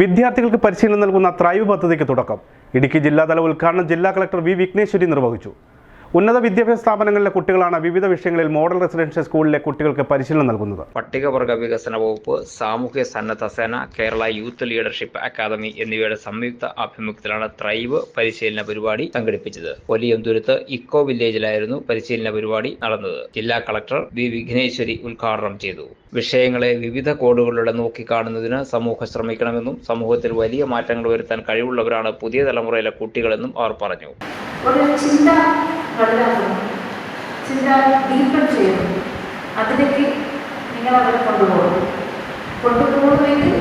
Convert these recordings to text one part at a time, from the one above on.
വിദ്യാർത്ഥികൾക്ക് പരിശീലനം നൽകുന്ന ത്രൈവ് പദ്ധതിക്ക് തുടക്കം. ഇടുക്കി ജില്ലാതല ഉദ്ഘാടനം ജില്ലാ കളക്ടർ വി വിഘ്നേശ്വരി നിർവഹിച്ചു. ഉന്നത വിദ്യാഭ്യാസ സ്ഥാപനങ്ങളിലെ കുട്ടികളാണ് വിവിധ വിഷയങ്ങളിൽ മോഡൽ റെസിഡൻഷ്യൽ സ്കൂളിലെ കുട്ടികൾക്ക് പരിശീലനം നൽകുന്നത്. പട്ടികവർഗ വികസന വകുപ്പ് സാമൂഹ്യ സന്നദ്ധ സേന കേരള യൂത്ത് ലീഡർഷിപ്പ് അക്കാദമി എന്നിവയുടെ സംയുക്ത ആഭിമുഖ്യത്തിലാണ് ത്രൈവ് പരിശീലന പരിപാടി സംഘടിപ്പിച്ചത്. വലിയന്തുരുത്ത് ഇക്കോ വില്ലേജിലായിരുന്നു പരിശീലന പരിപാടി നടന്നത്. ജില്ലാ കളക്ടർ വി വിഘ്നേശ്വരി ഉദ്ഘാടനം ചെയ്തു. വിഷയങ്ങളെ വിവിധ കോഡുകളിലൂടെ നോക്കിക്കാണുന്നതിന് സമൂഹം ശ്രമിക്കണമെന്നും സമൂഹത്തിൽ വലിയ മാറ്റങ്ങൾ വരുത്താൻ കഴിവുള്ളവരാണ് പുതിയ തലമുറയിലെ കുട്ടികളെന്നും അവർ പറഞ്ഞു. ഒരു ചിന്ത വലുതാക്കുന്നു. ചിന്ത ഡീപ്പൺ ചെയ്യുന്നു. അതിലേക്ക് നിങ്ങൾ അവരെ കൊണ്ടുപോകും. കൊണ്ടുപോകുമെങ്കിൽ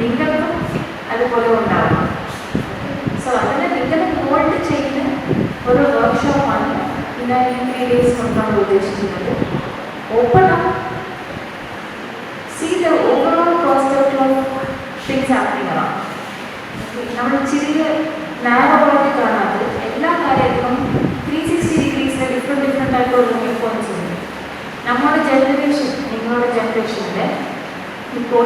നിങ്ങൾക്കും അതുപോലെ ഉണ്ടാവണം സോ അതിനെ നിങ്ങൾ മോൾഡ് ചെയ്യുന്ന ഒരു വർക്ക്ഷോപ്പാണ് ഇന്ന് ത്രീ ഡേയ്സ് കൊണ്ട് നമ്മൾ ഉദ്ദേശിക്കുന്നത്. Open up the overall prospect of things around നമ്മൾ ചെറിയ നാരോളായിട്ട് കാണാതെ എല്ലാ കാര്യത്തിലും ത്രീ സിക്സ്റ്റി ഡിഗ്രീസിൽ ഡിഫറെന്റ് ഡിഫറെന്റ് ആയിട്ട് ഉണ്ട്. നമ്മുടെ ജനറേഷൻ നിങ്ങളുടെ ജനറേഷനിൽ ഇപ്പോൾ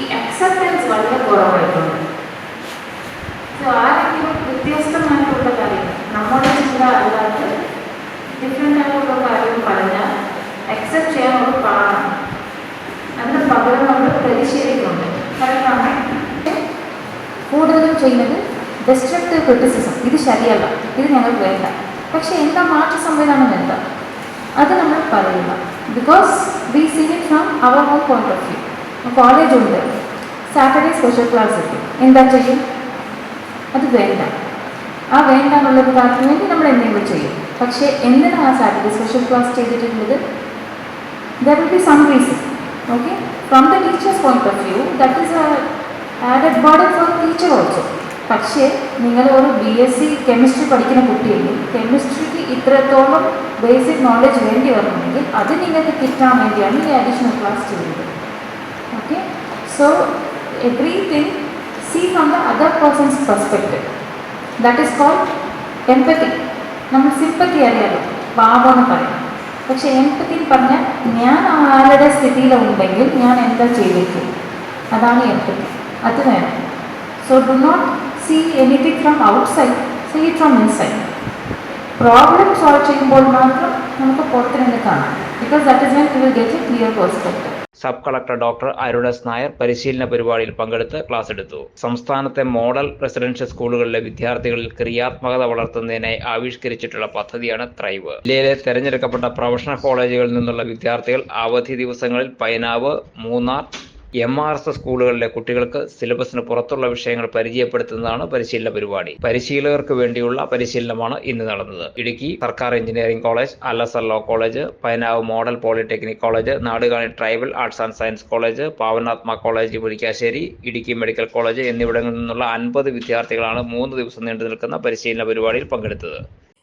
ഈ അക്സെപ്റ്റൻസ് വളരെ കുറവായിട്ടുണ്ട്. സോ ആരെങ്കിലും വ്യത്യസ്തമായിട്ടുള്ള കാര്യം നമ്മുടെ ചിന്ത അല്ലാത്ത ഡിഫറെന്റ് ആയിട്ടുള്ള കാര്യം അക്സെപ്റ്റ് ചെയ്യാൻ ഒരു പാടാണ് അതിന് പകരം നമ്മൾ പരിശീലിക്കുന്നുണ്ട് കാരണം കൂടുതലും ചെയ്യുന്നത് ഡെസ്ട്രക്റ്റീവ് ക്രിറ്റിസിസം ഇത് ശരിയല്ല. ഇത് ഞങ്ങൾക്ക് വേണ്ട. പക്ഷേ എന്താ മാറ്റ സംവിധാനം എന്താ? അത് നമ്മൾ പറയുക. Because we see it from our home point of view college ഉണ്ട്. സാറ്റർഡേ സ്പെഷ്യൽ ക്ലാസ് എത്തി എന്താ ചെയ്യും? അത് വേണ്ട. ആ വേണ്ട എന്നുള്ളൊരു കാര്യത്തിന് വേണ്ടി നമ്മൾ എന്തെങ്കിലും ചെയ്യും. പക്ഷേ എന്തിനാണ് ആ സാറ്റർഡേ സ്പെഷ്യൽ ക്ലാസ് ചെയ്തിട്ടുള്ളത്? There will be some reason from the teacher's point of view that is a added burden for teacher also. പക്ഷേ നിങ്ങൾ ഒരു ബി എസ് സി കെമിസ്ട്രി പഠിക്കുന്ന കുട്ടിയല്ലേ കെമിസ്ട്രിക്ക് ഇത്രത്തോളം ബേസിക് നോളജ് വേണ്ടി വരണമെങ്കിൽ അത് നിങ്ങൾക്ക് കിട്ടാൻ വേണ്ടിയാണ് ഈ അഡീഷണൽ ക്ലാസ് ചെയ്യുന്നത് okay so everything see from the other person's perspective that is called empathy നമ്മൾ സിമ്പത്തി അറിയാലോ? പാപം എന്ന് പറയും പക്ഷെ എംപതി പറഞ്ഞാൽ ഞാൻ ആളുടെ സ്ഥിതിയിലുണ്ടെങ്കിൽ ഞാൻ എന്താ ചെയ്തേക്കും? അതാണ് എംപത്തി അത് വേണം. So do not see anything from outside see it from inside problem solve ചെയ്യുമ്പോൾ മാത്രം നമുക്ക് പുറത്ത് നിന്ന് കാണാം. Because that is when you will get a clear perspective sub collector doctor Arun S Nair പരിശീലന പരിപാടിയിൽ പങ്കെടുത്ത് ക്ലാസ് എടുത്തു. സംസ്ഥാനത്തെ മോഡൽ റെസിഡൻഷ്യൽ സ്കൂളുകളിലെ വിദ്യാർത്ഥികളിൽ ക്രിയാത്മകത വളർത്തുന്നതിനായി ആവിഷ്കരിച്ചിട്ടുള്ള പദ്ധതിയാണ് ത്രൈവ്. ജില്ലയിലെ തെരഞ്ഞെടുക്കപ്പെട്ട പ്രൊഫഷണൽ കോളേജുകളിൽ നിന്നുള്ള വിദ്യാർത്ഥികൾ അവധി ദിവസങ്ങളിൽ Painavu Munnar M R S സ്കൂളുകളിലെ കുട്ടികൾക്ക് സിലബസിന് പുറത്തുള്ള വിഷയങ്ങൾ പരിചയപ്പെടുത്തുന്നതാണ് പരിശീലന പരിപാടി. പരിശീലകർക്ക് വേണ്ടിയുള്ള പരിശീലനമാണ് ഇന്ന് നടന്നത്. ഇടുക്കി സർക്കാർ engineering college Al Azhar law college Painavu model polytechnic college Nadukani tribal arts and science college Pavanatma college Murickassery Idukki medical college എന്നിവിടങ്ങളിൽ നിന്നുള്ള അൻപത് വിദ്യാർത്ഥികളാണ് മൂന്ന് ദിവസം നീണ്ടു നിൽക്കുന്ന പരിശീലന പരിപാടിയിൽ പങ്കെടുത്തത്.